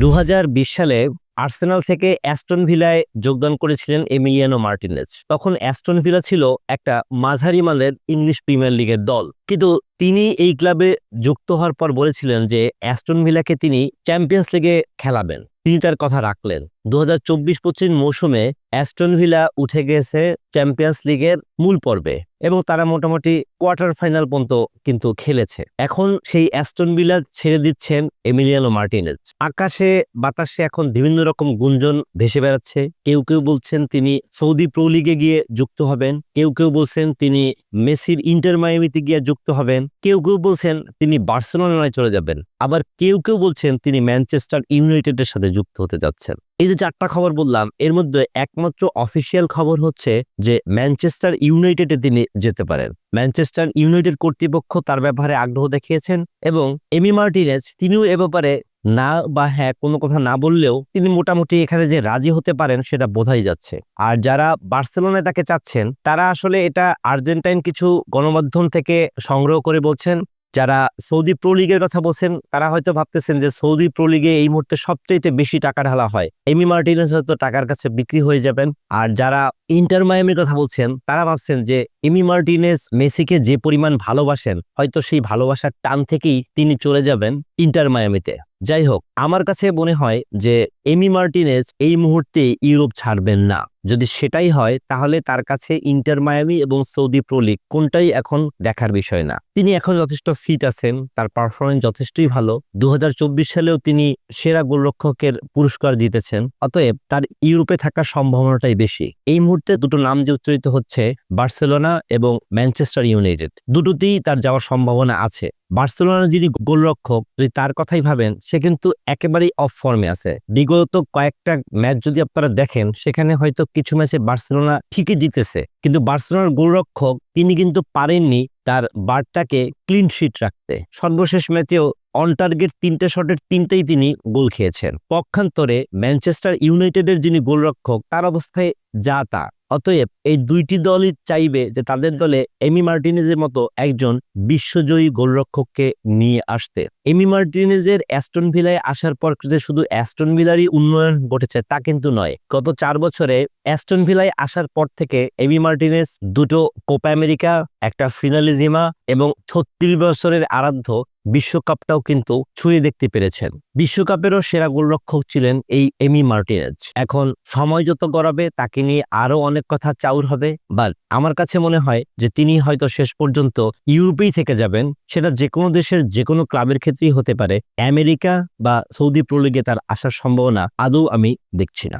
দু বিশ সালে আর্সেনাল থেকে অ্যাস্টন ভিলায় যোগদান করেছিলেন এমিলিয়ানো মার্টিনেজ। তখন অ্যাস্টন ভিলা ছিল একটা মাঝারি মালের ইংলিশ প্রিমিয়ার লিগের দল। কিন্তু তিনি এই ক্লাবে যুক্ত হওয়ার পর বলেছিলেন যে অ্যাস্টন ভিলাকে তিনি চ্যাম্পিয়ন্স লিগে খেলাবেন। তিনি তার কথা রাখলেন। দু হাজার চব্বিশ পঁচিশ মৌসুমে অ্যাস্টন ভিলা উঠে গেছে চ্যাম্পিয়ন্স লিগের মূল পর্বে এবং তারা মোটামুটি কোয়ার্টার ফাইনাল পর্যন্ত কিন্তু খেলেছে। এখন সেই অ্যাস্টন ভিলা ছেড়ে দিচ্ছেন এমিলিয়ানো মার্টিনেজ আকাশে, বাতাসে এখন বিভিন্ন রকম গুঞ্জন ভেসে বেড়াচ্ছে। কেউ কেউ বলছেন তিনি সৌদি প্রো লিগে গিয়ে যুক্ত হবেন। কেউ কেউ বলছেন তিনি মেসির ইন্টার মায়ামিতে গিয়ে যুক্ত হবেন। কেউ কেউ বলছেন তিনি বার্সেলোনায় চলে যাবেন। আবার কেউ কেউ বলছেন তিনি ম্যানচেস্টার ইউনাইটেডের সাথে যুক্ত হতে যাচ্ছেন। এই যে চারটা খবর বললাম, এর মধ্যে একমাত্র অফিসিয়াল খবর হচ্ছে যে ম্যানচেস্টার ইউনাইটেডে তিনি যেতে পারেন। ম্যানচেস্টার ইউনাইটেড কর্তৃপক্ষ তার ব্যাপারে আগ্রহ দেখিয়েছেন এবং এমি মার্টিনেজ তিনিও এ ব্যাপারে না বা হ্যাঁ কোনো কথা না বললেও তিনি মোটামুটি এখানে যে রাজি হতে পারেন সেটা বোঝাই যাচ্ছে। আর যারা বার্সেলোনায় তাকে চাচ্ছেন, তারা আসলে এটা আর্জেন্টাইন কিছু গণমাধ্যম থেকে সংগ্রহ করে বলছেন। যারা সৌদি প্রো লিগের কথা বলছেন, তারা হয়তো ভাবতেছেন যে সৌদি প্রো লিগে এই মুহূর্তে সবচাইতে বেশি টাকা ঢালা হয়। এমি মার্টিনেস হয়তো টাকার কাছে বিক্রি হয়ে যাবেন। আর যারা ইন্টার মায়ামির কথা বলছেন, তারা ভাবছেন যে এমি মার্টিনেস মেসিকে যে পরিমাণ ভালোবাসেন, হয়তো সেই ভালোবাসার টান থেকেই তিনি চলে যাবেন ইন্টার মায়ামিতে। যাই হোক আমার কাছে মনে হয় যে এমি মার্টিনেজ এই মুহূর্তে ইউরোপ ছাড়বেন না। যদি সেটাই হয়, তাহলে তার কাছে ইন্টার মায়ামি এবং সৌদি প্রো লিগ কোনটাই এখন দেখার বিষয় না। তিনি এখন যথেষ্ট ফিট আছেন, তার পারফরমেন্স যথেষ্টই ভালো। দু হাজার চব্বিশ সালেও তিনি সেরা গোলরক্ষকের পুরস্কার জিতেছেন, অতএব তার ইউরোপে থাকার সম্ভাবনাটাই বেশি। এই মুহূর্তে দুটো নাম যে উচ্চারিত হচ্ছে, বার্সেলোনা এবং ম্যানচেস্টার ইউনাইটেড। দুটোতেই তার যাওয়ার সম্ভাবনা আছে। বার্সেলোনার যিনি গোলরক্ষক, যদি তার কথাই ভাবেন, সে কিন্তু একেবারেই অফ ফর্মে আছে। বিগত কয়েকটা ম্যাচ যদি আপনারা দেখেন, সেখানে হয়তো কিছু ম্যাচে বার্সেলোনা ঠিকই জিতেছে। কিন্তু বার্সেলোনার গোলরক্ষক, তিনি কিন্তু পারেননি তার বারটাকে ক্লিন শিট রাখতে। সর্বশেষ ম্যাচেও অন টার্গেট তিনটে শটের তিনটেই তিনি গোল খেয়েছেন। পক্ষান্তরে ম্যানচেস্টার ইউনাইটেডের যিনি গোলরক্ষক, তার অবস্থায় যা তা। অতএব এই দুইটি দলই চাইবে যে তাদের দলে এমি মার্টিনেজের মতো একজন বিশ্বজয়ী গোলরক্ষককে নিয়ে আসতে। এমি মার্টিনেজের অ্যাস্টন ভিলায় আসার পর যে শুধু অ্যাস্টন ভিলারই উন্নয়ন ঘটেছে তা কিন্তু নয়, গত চার বছরে অ্যাস্টন ভিলায় আসার পর থেকে এমি মার্টিনেজ দুটো কোপা আমেরিকা, একটা ফিনালিজিমা এবং ছত্রিশ বছরের আরাধ্য বিশ্বকাপটাও কিন্তু ছুঁয়ে দেখতে পেরেছেন। বিশ্বকাপেরও সেরা গোলরক্ষক ছিলেন এই এমি মার্টিনেজ। এখন সময় যত গড়াবে, তাকে নিয়ে আরও অনেক কথা চাউর হবে, বাট আমার কাছে মনে হয় যে তিনি হয়তো শেষ পর্যন্ত ইউরোপেই থেকে যাবেন। সেটা যে কোনো দেশের যে কোনো ক্লাবের ক্ষেত্রেই হতে পারে। আমেরিকা বা সৌদি প্রো লিগে তার আসার সম্ভাবনা আদৌ আমি দেখছি না।